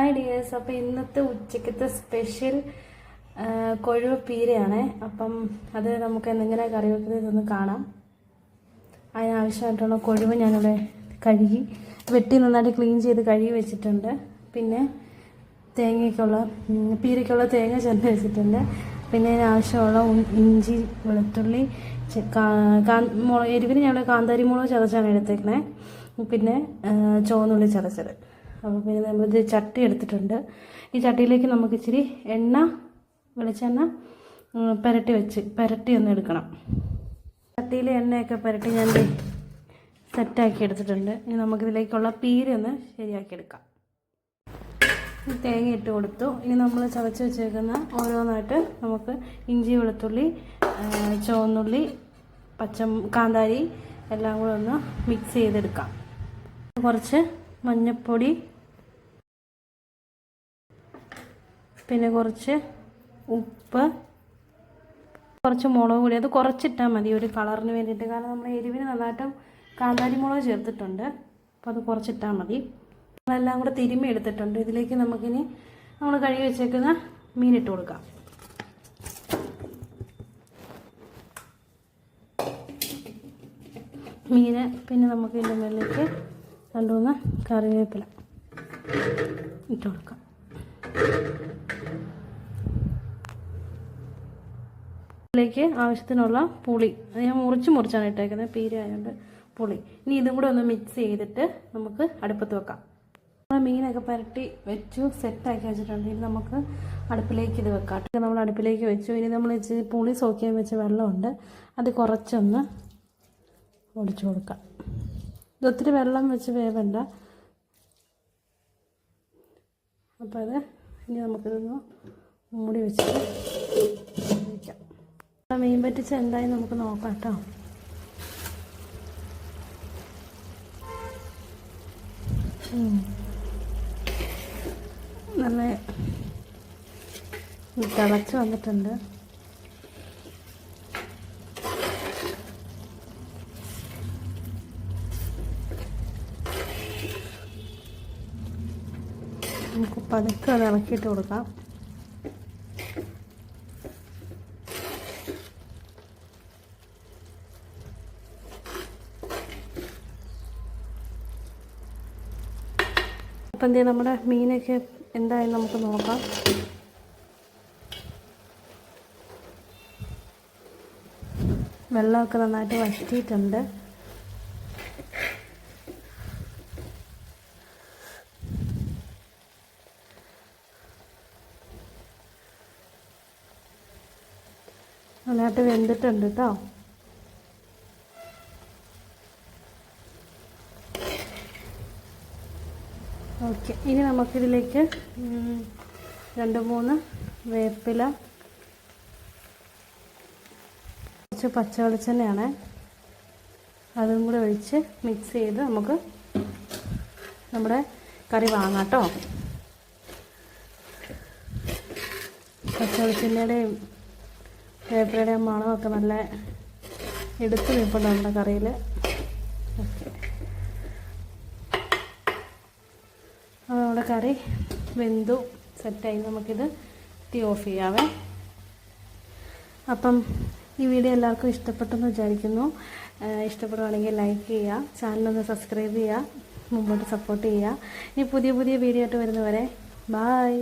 Hi dears അപ്പോൾ ഇന്നത്തെ ഉച്ചക്കത്തെ സ്പെഷ്യൽ കൊഴുവ പീരയാണ്. അപ്പം അത് നമുക്ക് എന്തെങ്കിലും കറി വെക്കുന്നത് ഇതൊന്ന് കാണാം. അതിനാവശ്യമായിട്ടുള്ള കൊഴുവ് ഞാനിവിടെ കഴുകി വെട്ടി നന്നായിട്ട് ക്ലീൻ ചെയ്ത് കഴുകി വെച്ചിട്ടുണ്ട്. പിന്നെ തേങ്ങയ്ക്കുള്ള പീരയ്ക്കുള്ള തേങ്ങ ചെന്ന് വെച്ചിട്ടുണ്ട്. പിന്നെ അതിനാവശ്യമുള്ള ഇഞ്ചി വെളുത്തുള്ളി മുളക് എരിവിന് ഞങ്ങൾ കാന്താരി മുളക് ചതച്ചാണ് എടുത്തേക്കണേ. പിന്നെ ചുവന്നുള്ളി ചതച്ചത്. അപ്പോൾ പിന്നെ നമ്മളിത് ചട്ടി എടുത്തിട്ടുണ്ട്. ഈ ചട്ടിയിലേക്ക് നമുക്ക് ഇച്ചിരി എണ്ണ വെളിച്ചെണ്ണ പുരട്ടി വെച്ച് പുരട്ടി ഒന്ന് എടുക്കണം. ചട്ടിയിൽ എണ്ണയൊക്കെ പുരട്ടി ഞാൻ സെറ്റാക്കി എടുത്തിട്ടുണ്ട്. ഇനി നമുക്കിതിലേക്കുള്ള പീര് ഒന്ന് ശരിയാക്കി എടുക്കാം. തേങ്ങ ഇട്ട് കൊടുത്തു. ഇനി നമ്മൾ ചതച്ച് വെച്ചേക്കുന്ന ഓരോന്നായിട്ട് നമുക്ക് ഇഞ്ചി വെളുത്തുള്ളി ചുവന്നുള്ളി പച്ച കാന്താരി എല്ലാം കൂടെ ഒന്ന് മിക്സ് ചെയ്തെടുക്കാം. കുറച്ച് മഞ്ഞൾപ്പൊടി പിന്നെ കുറച്ച് ഉപ്പ് കുറച്ച് മുളക് പൊടി. അത് കുറച്ചിട്ടാൽ മതി. ഒരു കളറിന് വേണ്ടിയിട്ട്. കാരണം നമ്മൾ എരിവിന് നന്നായിട്ടും കാന്താരി മുളക് ചേർത്തിട്ടുണ്ട്. അപ്പോൾ അത് കുറച്ചിട്ടാൽ മതി. അതെല്ലാം കൂടെ തിരുമ്മി എടുത്തിട്ടുണ്ട്. ഇതിലേക്ക് നമുക്കിനി നമ്മൾ കഴുകി വെച്ചേക്കുന്ന മീനിട്ട് കൊടുക്കാം. മീന് പിന്നെ നമുക്ക് ഇതിന്റെ മേലേക്ക് രണ്ട് മൂന്ന് കറിവേപ്പില ഇട്ട് കൊടുക്കാം. ഇതിലേക്ക് ആവശ്യത്തിനുള്ള പുളി. ഞാൻ മുറിച്ച് മുറിച്ചാണ് ഇട്ടേക്കുന്നത്. പീര ആയതുകൊണ്ട് പുളി. ഇനി ഇതും കൂടെ ഒന്ന് മിക്സ് ചെയ്തിട്ട് നമുക്ക് അടുപ്പത്ത് വെക്കാം. നമ്മൾ മീനൊക്കെ പുരട്ടി വെച്ചു സെറ്റാക്കി വെച്ചിട്ടുണ്ട്. ഇനി നമുക്ക് അടുപ്പിലേക്ക് ഇത് വെക്കാം. നമ്മൾ അടുപ്പിലേക്ക് വെച്ചു. ഇനി നമ്മൾ ഇച്ചിരി പുളി സോക്കിയാൻ വെച്ച വെള്ളമുണ്ട്. അത് കുറച്ചൊന്ന് ഒടിച്ചു കൊടുക്കാം. ഇത് ഒത്തിരി വെള്ളം വെച്ച് വേവണ്ട. അപ്പോൾ അത് ഇനി നമുക്കിതൊന്ന് മൂടി വെച്ചിട്ട് വയ്ക്കാം മീൻ പറ്റിച്ച് എന്തായി നമുക്ക് നോക്കാം കേട്ടോ. നല്ല തിളച്ച് വന്നിട്ടുണ്ട്. നമുക്ക് പതുക്കെ അത് ഇളക്കിയിട്ട് കൊടുക്കാം അപ്പം എന്ത് നമ്മുടെ മീനൊക്കെ എന്തായാലും നമുക്ക് നോക്കാം വെള്ളമൊക്കെ നന്നായിട്ട് വറ്റിയിട്ടുണ്ട് നന്നായിട്ട് വെന്തിട്ടുണ്ട് കേട്ടോ ഓക്കെ ഇനി നമുക്കിതിലേക്ക് രണ്ട് മൂന്ന് വേപ്പില കുറച്ച് പച്ച വെളിച്ചെണ്ണയാണ് അതും കൂടെ ഒഴിച്ച് മിക്സ് ചെയ്ത് നമുക്ക് നമ്മുടെ കറി വാങ്ങാം കേട്ടോ പച്ച വെളിച്ചെണ്ണയുടെയും വേപ്പിലയുടെയും മണമൊക്കെ നല്ല എടുത്ത് നിൽപ്പുണ്ട് നമ്മുടെ കറിയിൽ. അപ്പോൾ നമ്മുടെ കറി വെന്തു സെറ്റായി നമുക്കിത് തീ ഓഫ് ചെയ്യാവേ. അപ്പം ഈ വീഡിയോ എല്ലാവർക്കും ഇഷ്ടപ്പെട്ടെന്ന് വിചാരിക്കുന്നു. ഇഷ്ടപ്പെടുവാണെങ്കിൽ ലൈക്ക് ചെയ്യുക ചാനലൊന്ന് സബ്സ്ക്രൈബ് ചെയ്യുക മുമ്പോട്ട് സപ്പോർട്ട് ചെയ്യുക. ഇനി പുതിയ പുതിയ വീഡിയോ ആയിട്ട് വരുന്നവരെ ബായ്